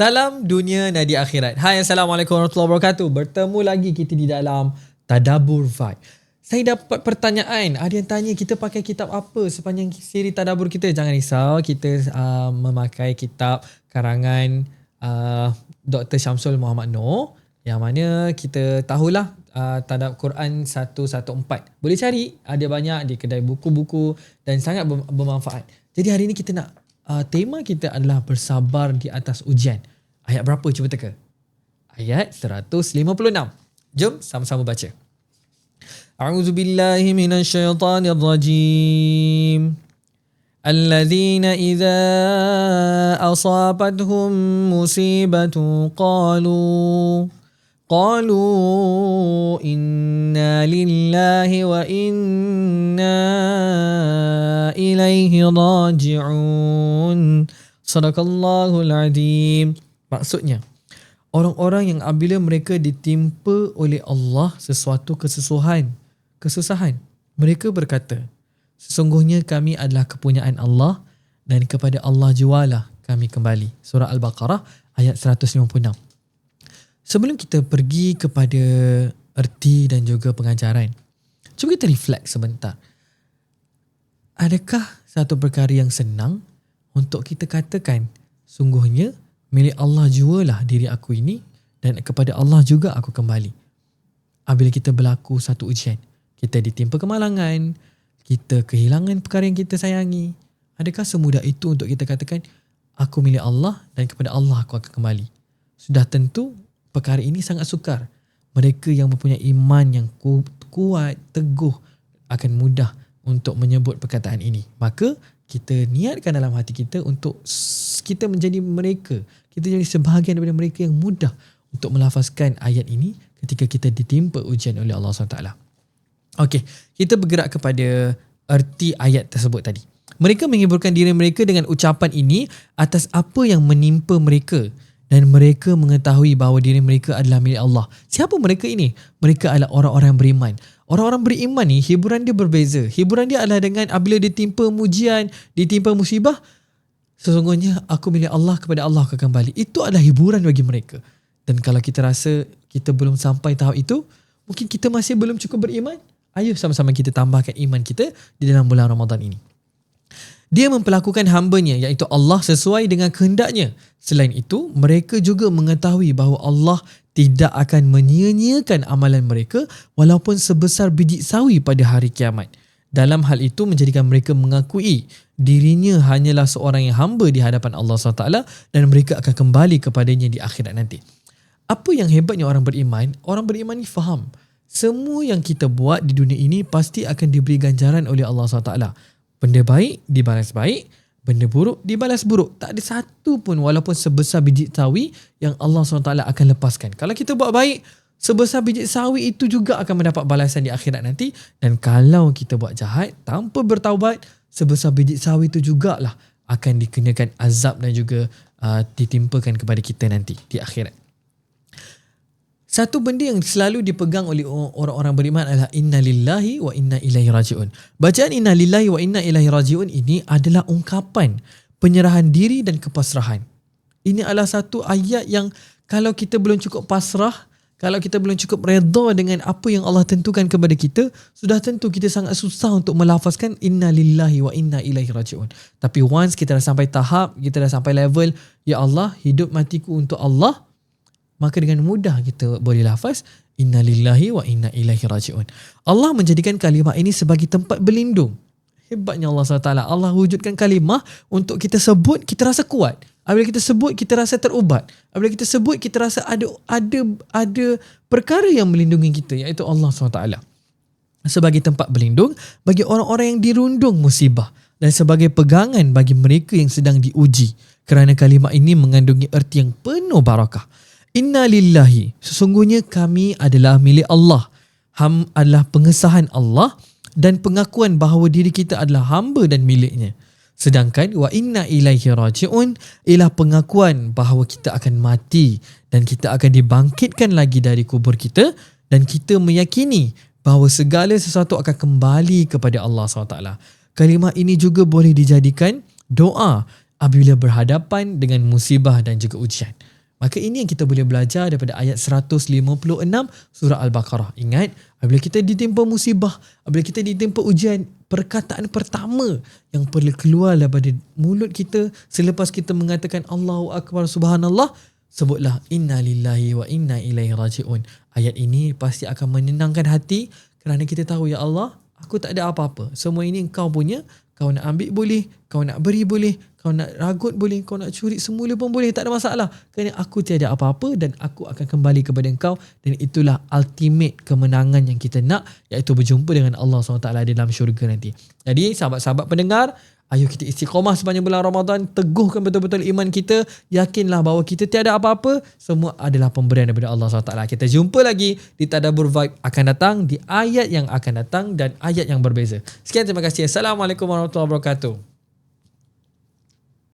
Salam dunia nadi akhirat. Hai Assalamualaikum warahmatullahi wabarakatuh. Bertemu lagi kita di dalam Tadabur Vibe. Saya dapat pertanyaan. Ada yang tanya kita pakai kitab apa sepanjang siri Tadabur kita. Jangan risau. Kita uh, memakai kitab karangan uh, Dr. Syamsul Muhammad Noor. Yang mana kita tahulah uh, Tadab Quran 114. Boleh cari. Ada banyak di kedai buku-buku dan sangat bermanfaat. Jadi hari ini kita nak uh, tema kita adalah bersabar di atas ujian. Ayat berapa cuba teka? Ayat 156. Jom sama-sama baca. A'udzu billahi minasyaitonir rajim. الذين إذا أصابتهم مصيبة قالوا قالوا إنا لله وإنا إليه راجعون صدق الله العظيم maksudnya orang-orang yang apabila mereka ditimpa oleh Allah sesuatu kesusahan kesusahan mereka berkata sesungguhnya kami adalah kepunyaan Allah dan kepada Allah jualah kami kembali surah al-baqarah ayat 156 sebelum kita pergi kepada erti dan juga pengajaran, cuba kita reflect sebentar. Adakah satu perkara yang senang untuk kita katakan sungguhnya milik Allah jualah diri aku ini dan kepada Allah juga aku kembali. Apabila kita berlaku satu ujian, kita ditimpa kemalangan, kita kehilangan perkara yang kita sayangi, adakah semudah itu untuk kita katakan aku milik Allah dan kepada Allah aku akan kembali? Sudah tentu perkara ini sangat sukar. Mereka yang mempunyai iman yang kuat, teguh akan mudah untuk menyebut perkataan ini. Maka kita niatkan dalam hati kita untuk kita menjadi mereka. Kita jadi sebahagian daripada mereka yang mudah untuk melafazkan ayat ini ketika kita ditimpa ujian oleh Allah SWT. Okey, kita bergerak kepada erti ayat tersebut tadi. Mereka menghiburkan diri mereka dengan ucapan ini atas apa yang menimpa mereka dan mereka mengetahui bahawa diri mereka adalah milik Allah. Siapa mereka ini? Mereka adalah orang-orang beriman. Orang-orang beriman ni hiburan dia berbeza. Hiburan dia adalah dengan apabila ditimpa mujian, ditimpa musibah, sesungguhnya aku milik Allah kepada Allah akan kembali. Itu adalah hiburan bagi mereka. Dan kalau kita rasa kita belum sampai tahap itu, mungkin kita masih belum cukup beriman. Ayo sama-sama kita tambahkan iman kita di dalam bulan Ramadan ini. Dia memperlakukan hambanya iaitu Allah sesuai dengan kehendaknya. Selain itu, mereka juga mengetahui bahawa Allah tidak akan menyia-nyiakan amalan mereka walaupun sebesar biji sawi pada hari kiamat. Dalam hal itu menjadikan mereka mengakui dirinya hanyalah seorang yang hamba di hadapan Allah SWT dan mereka akan kembali kepadanya di akhirat nanti. Apa yang hebatnya orang beriman? Orang beriman ni faham. Semua yang kita buat di dunia ini pasti akan diberi ganjaran oleh Allah SWT. Benda baik dibalas baik, benda buruk dibalas buruk. Tak ada satu pun walaupun sebesar biji sawi yang Allah SWT akan lepaskan. Kalau kita buat baik, sebesar biji sawi itu juga akan mendapat balasan di akhirat nanti. Dan kalau kita buat jahat tanpa bertaubat, sebesar biji sawi itu jugalah akan dikenakan azab dan juga uh, ditimpakan kepada kita nanti di akhirat. Satu benda yang selalu dipegang oleh orang-orang beriman adalah inna lillahi wa inna ilaihi rajiun. Bacaan inna lillahi wa inna ilaihi rajiun ini adalah ungkapan penyerahan diri dan kepasrahan. Ini adalah satu ayat yang kalau kita belum cukup pasrah, kalau kita belum cukup redha dengan apa yang Allah tentukan kepada kita, sudah tentu kita sangat susah untuk melafazkan inna lillahi wa inna ilaihi rajiun. Tapi once kita dah sampai tahap, kita dah sampai level, ya Allah, hidup matiku untuk Allah, maka dengan mudah kita boleh lafaz inna lillahi wa inna ilaihi rajiun. Allah menjadikan kalimah ini sebagai tempat berlindung. Hebatnya Allah SWT. Allah wujudkan kalimah untuk kita sebut, kita rasa kuat. Apabila kita sebut, kita rasa terubat. Apabila kita sebut, kita rasa ada ada ada perkara yang melindungi kita, iaitu Allah SWT. Sebagai tempat berlindung bagi orang-orang yang dirundung musibah dan sebagai pegangan bagi mereka yang sedang diuji. Kerana kalimah ini mengandungi erti yang penuh barakah. Inna lillahi. Sesungguhnya kami adalah milik Allah. Ham adalah pengesahan Allah dan pengakuan bahawa diri kita adalah hamba dan miliknya. Sedangkan wa inna ilaihi rajiun ialah pengakuan bahawa kita akan mati dan kita akan dibangkitkan lagi dari kubur kita dan kita meyakini bahawa segala sesuatu akan kembali kepada Allah SWT. Kalimah ini juga boleh dijadikan doa apabila berhadapan dengan musibah dan juga ujian. Maka ini yang kita boleh belajar daripada ayat 156 surah Al-Baqarah. Ingat, apabila kita ditimpa musibah, apabila kita ditimpa ujian, perkataan pertama yang perlu keluar daripada mulut kita selepas kita mengatakan Allahu Akbar Subhanallah, sebutlah Inna Lillahi wa Inna Ilaihi Raji'un. Ayat ini pasti akan menenangkan hati kerana kita tahu, Ya Allah, aku tak ada apa-apa. Semua ini engkau punya, kau nak ambil boleh, kau nak beri boleh, kau nak ragut boleh, kau nak curi semula pun boleh, tak ada masalah. Kerana aku tiada apa-apa dan aku akan kembali kepada engkau dan itulah ultimate kemenangan yang kita nak iaitu berjumpa dengan Allah SWT dalam syurga nanti. Jadi sahabat-sahabat pendengar, ayo kita istiqomah sepanjang bulan Ramadan, teguhkan betul-betul iman kita, yakinlah bahawa kita tiada apa-apa, semua adalah pemberian daripada Allah SWT. Kita jumpa lagi di Tadabur Vibe akan datang, di ayat yang akan datang dan ayat yang berbeza. Sekian terima kasih. Assalamualaikum warahmatullahi wabarakatuh.